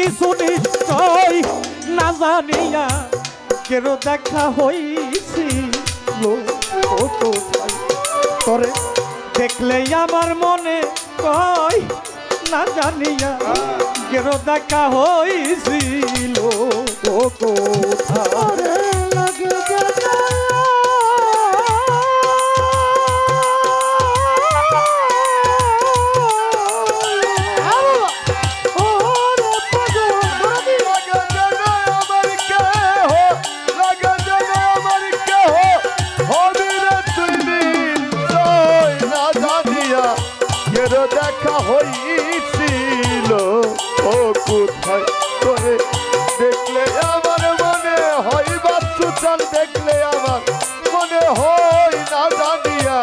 কিছু নিশ্চয় না জানিয়া কেন দেখা হইছি? লো, ও কোথায় তোরে দেখলেই আমার মনে কয় না জানিয়া কেন দেখা হইছিল ও কোথায় লাগে দেখলে আমার মনে হয় না জানিয়া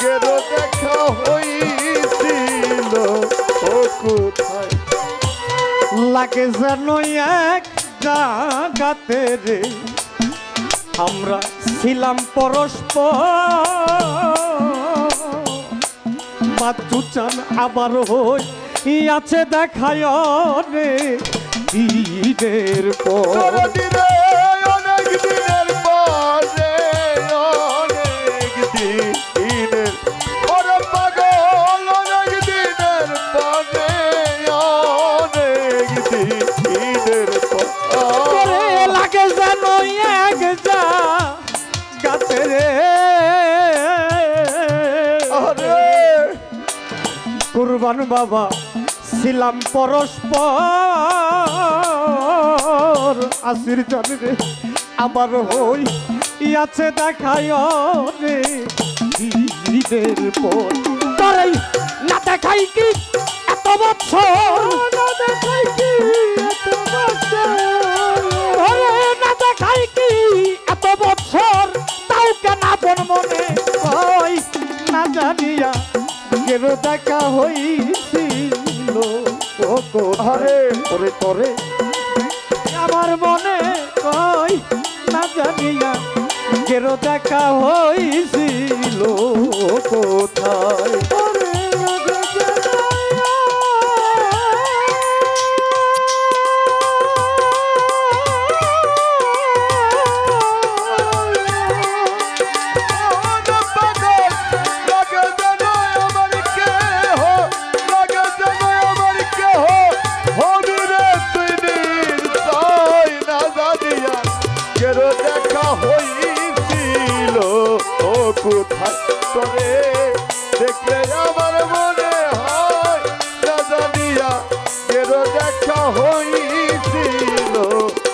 কেন দেখা হইছিল? ও কোথায়? লাগে যেন এক জাগাতে রে। আমরা ছিলাম পরস্পর। বাচ্চু চান আবার হই আছে দেখায় রে ঈদের পর। অনেক দিনের কুরবান বাবা, ছিলাম পরস্পর। আসির জনরে রে আবার হই ইয়াছে দেখায় পর। তারাই না দেখাই কি? এত বছর। না দেখাই কি? কেন দেখা হইছিল। আরে পরে পরে আমার মনে কই না জানিয়া কেন দেখা হইছিল। কেন দেখা হইছিল। ও কোথায় করে দেখলে আমার মনে হয় না জানিয়া দেখা হইছিল।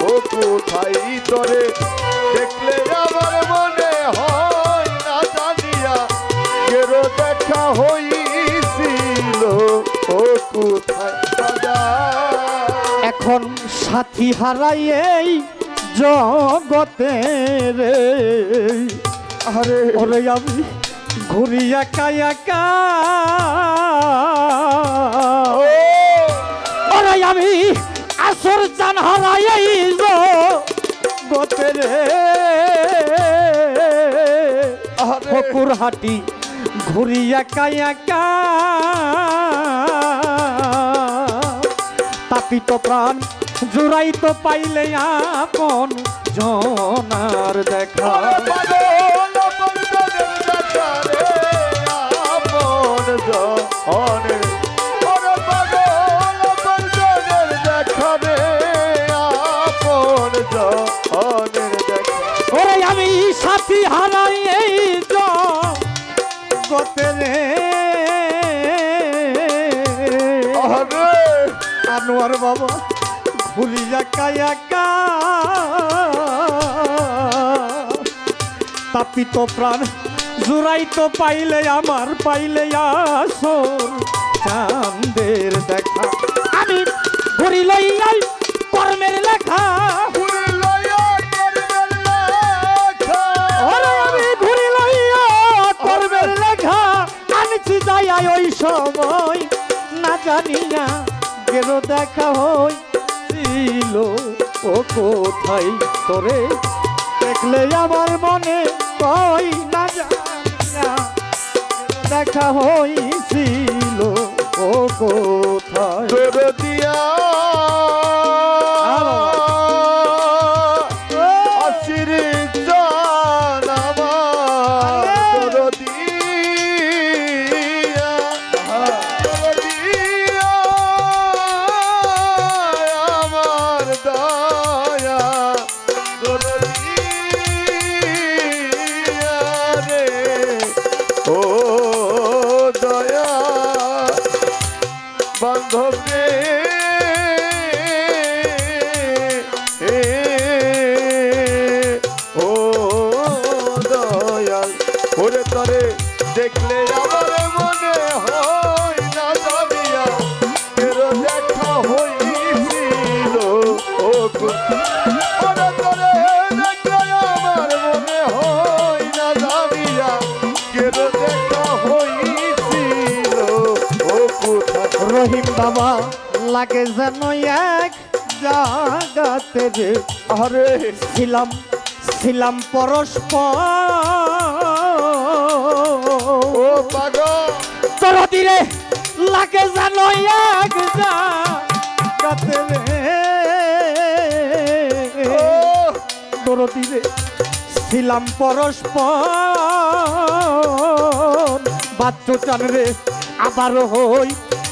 ও কোথায় তোরে? দেখলে আমার মনে হয় না জানিয়া কেন দেখা হইছিল। ও কোথায় এখন সাথী হারাই এই জগতে রে। আরে। ওরে আমি ঘুরি একা একা। ওরে আমি আসর জান হারাই জগতে রে। ফকুর হাটি ঘুরি একা একা। তাপিত প্রাণ জুড়াই তো পাইলে আপন জনার দেখা। আমি সাথী হারাই এই জগতে আনোয়ার বাবা। একা একা তাপিত প্রাণ জুড়াই তো পাইলে আমার পাইলে আসর। চাঁদের দেখা। আমি ঘুরি লইয়াই কর্মের লেখা। ওই সময়। না জানিয়া গেল দেখা ও কোথায় তোরে? দেখলে আমার মনে কই না দেখা হইছিল ও কোথায়? রহিম বাবা লাগে যেন এক জাগাতে রে আরে ছিলাম ছিলাম পরস্পর। তোর দিরে লাগে যেন এক জাগাতে রে ও। তোর দিরে ছিলাম পরস্পর। বাচ্চু চান রে আবার হই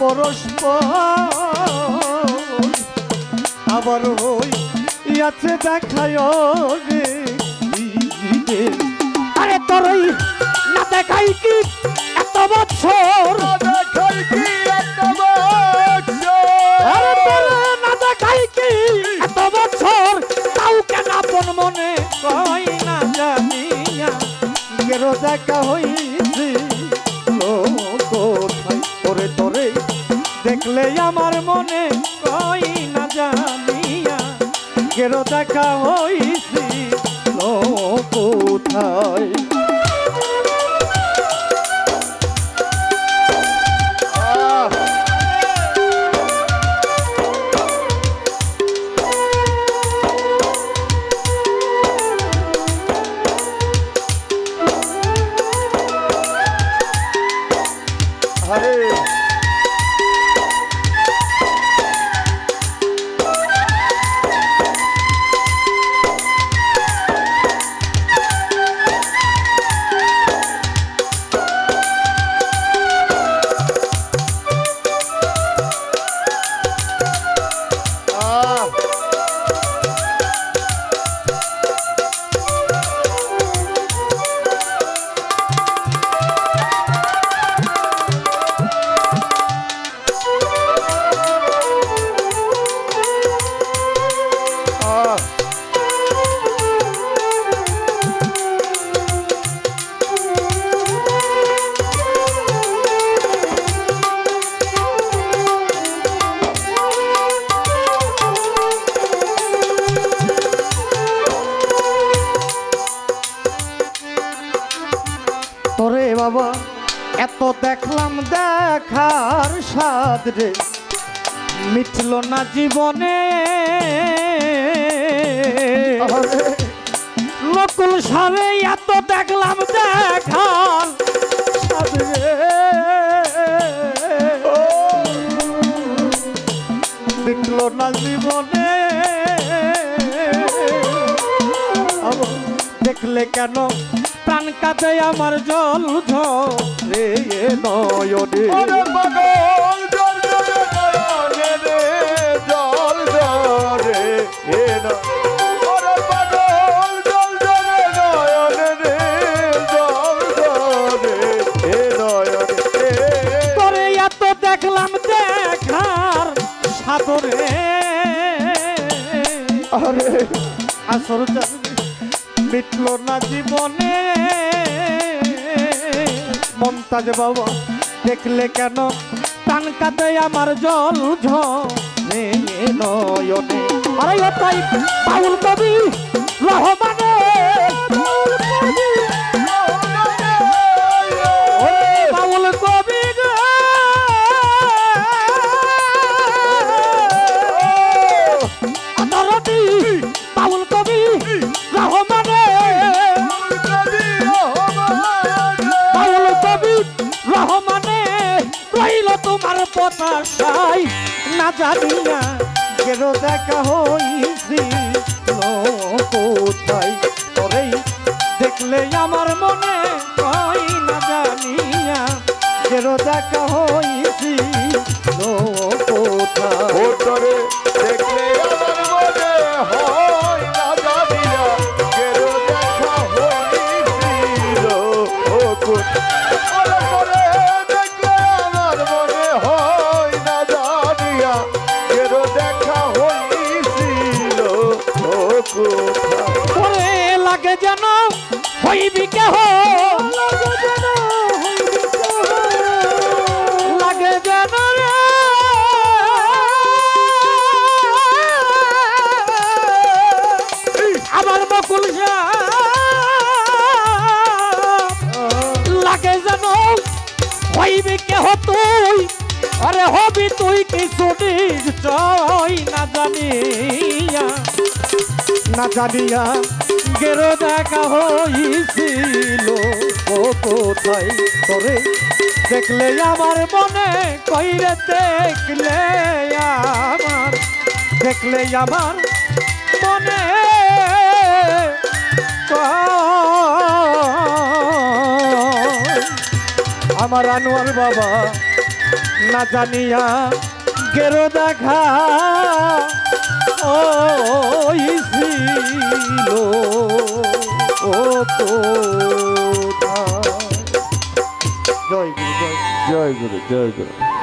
পরস্পর আবার হই ইয়াছে দেখায় রে। আরে তোরই না দেখাই কি এত বছর? দেখাই কি একটা বাক্স আরে তোরে না দেখাই কি এত বছর? তাও কেন আপন মনে কই না জানিয়া। গেরো দেখা হইছি গেরো দেখা হইছি কোথায়? আহ। দেখার স্বাদ রে। মিটল না জীবনে। নকুল সারে এত দেখলাম দেখার না জীবনে। দেখলে কেন প্রাণ কাঁদে আমার জল ঝরে নয়নে। পাগল জল জলে নয়নে। রে জল রে আরে। আসর চাঁদ মিটল না জীবনে। মমতাজ বাবা, দেখলে কেন? টান কাঁদে আমার জল ঝনে, নয়নে। আরে ও তাই পাউল কবি, রহমানে না জানিয়া কেন দেখা হইছিল কোথায় তোরেই দেখলে আমার মনে কই না জানিয়া। কেন দেখা হইছিল কোথায় লাগে যেন হইবি কেহ? লাগে যেন আমার বকুল লাগে যেন হইবি কেহ তুই? আরে হবি তুই কিছু নিশ্চয় না জানিয়া না জানিয়া গেরো দেখা হইছিল। ও কোথায় তোরে? দেখলে আমার মনে কইরে দেখলে আমার। দেখলে আমার মনে আমার আনোয়ার বাবা না জানিয়া গেরো দেখা গুরু জয় গুরু। জয় গুরু জয় গুরু